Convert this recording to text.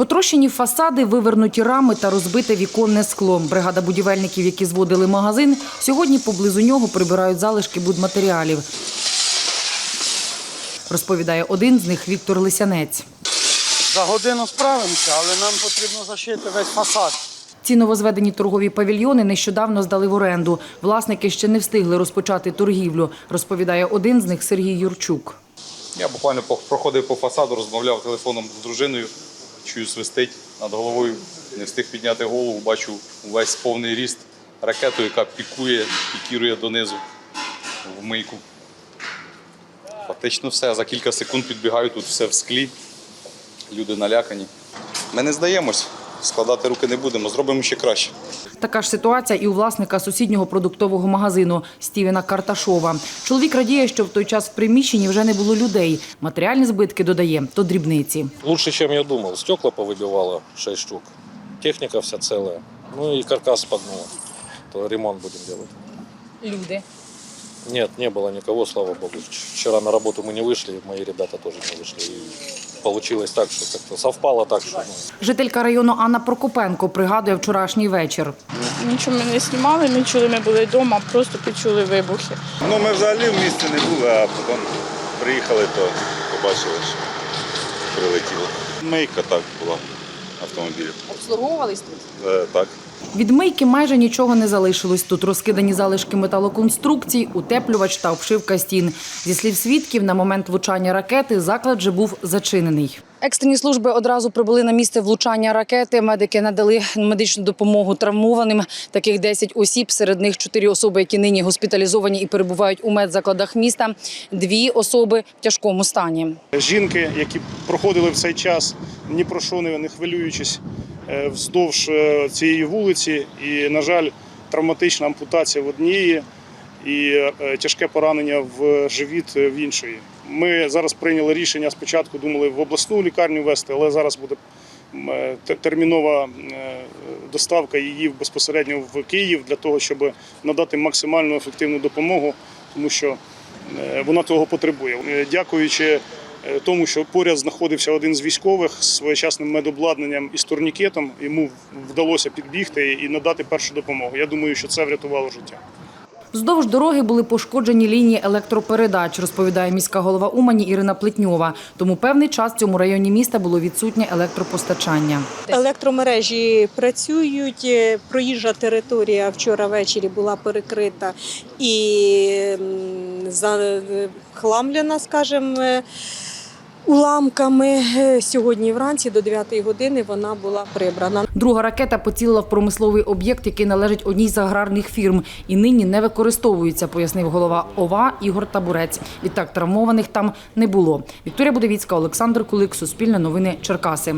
Потрощені фасади, вивернуті рами та розбите віконне скло. Бригада будівельників, які зводили магазин, сьогодні поблизу нього прибирають залишки будматеріалів. Розповідає один з них Віктор Лисянець. За годину справимося, але нам потрібно зашити весь фасад. Ці новозведені торгові павільйони нещодавно здали в оренду. Власники ще не встигли розпочати торгівлю, розповідає один з них Сергій Юрчук. Я буквально по- проходив по фасаду, розмовляв телефоном з дружиною, чую свистить над головою. Не встиг підняти голову, бачу увесь повний ріст ракету, яка пікує, пікірує донизу в мийку. Фактично все. За кілька секунд підбігаю, тут все в склі. Люди налякані. Ми не здаємось, складати руки не будемо, зробимо ще краще. Така ж ситуація і у власника сусіднього продуктового магазину Стівена Карташова. Чоловік радіє, що в той час в приміщенні вже не було людей. Матеріальні збитки додає то дрібниці. Лучше, чем я думал. Стекла повыбивало 6 штук. Техника вся целая. Ну и каркас погнуло. То ремонт будем делать. Люди Нет, не было никого, слава богу. Вч- Вчера на работу мы не вышли, мои ребята тоже не вышли. Получилось так, что как-то совпало так, что ну, жителька району Анна Прокопенко пригадує вчорашній вечір. Нічого ми не знімали, ми чули, ми були вдома, просто почули вибухи. Ну, ми взагалі в місті не були, а потім приїхали, то побачили, що прилетіло. Мийка так була автомобілів. Обслуговувались тут. Е, так. Від мийки майже нічого не залишилось. Тут розкидані залишки металоконструкцій, утеплювач та обшивка стін. Зі слів свідків, на момент влучання ракети заклад вже був зачинений. Екстрені служби одразу прибули на місце влучання ракети. Медики надали медичну допомогу травмованим. Таких 10 осіб. Серед них 4 особи, які нині госпіталізовані і перебувають у медзакладах міста. Дві особи в тяжкому стані. жінки, які проходили в цей час ні про що не хвилюючись вздовж е, цієї вулиці. І, на жаль, травматична ампутація в однієї і е, тяжке поранення в живіт в іншої. Ми зараз прийняли рішення. Спочатку думали в обласну лікарню вести, але зараз буде е, термінова е, доставка її безпосередньо в Київ для того, щоб надати максимально ефективну допомогу, тому що Е, вона того потребує. Е, Дякуючи е, тому, що поряд знаходився один з військових з своєчасним медобладнанням і з турнікетом, йому вдалося підбігти і надати першу допомогу. Я думаю, що це врятувало життя. Вздовж дороги були пошкоджені лінії електропередач, розповідає міська голова Умані Ірина Плетньова. Тому певний час в цьому районі міста було відсутнє електропостачання. Електромережі працюють. е, Проїжджа територія вчора ввечері була перекрита і захламлена, скажімо, е, уламками. Е, Сьогодні вранці до 9 години вона була прибрана. Друга ракета поцілила в промисловий об'єкт, який належить одній з аграрних фірм, і нині не використовується, пояснив голова ОВА Ігор Табурець. Відтак травмованих там не було. Вікторія Будовіцька, Олександр Кулик, Суспільне новини, Черкаси.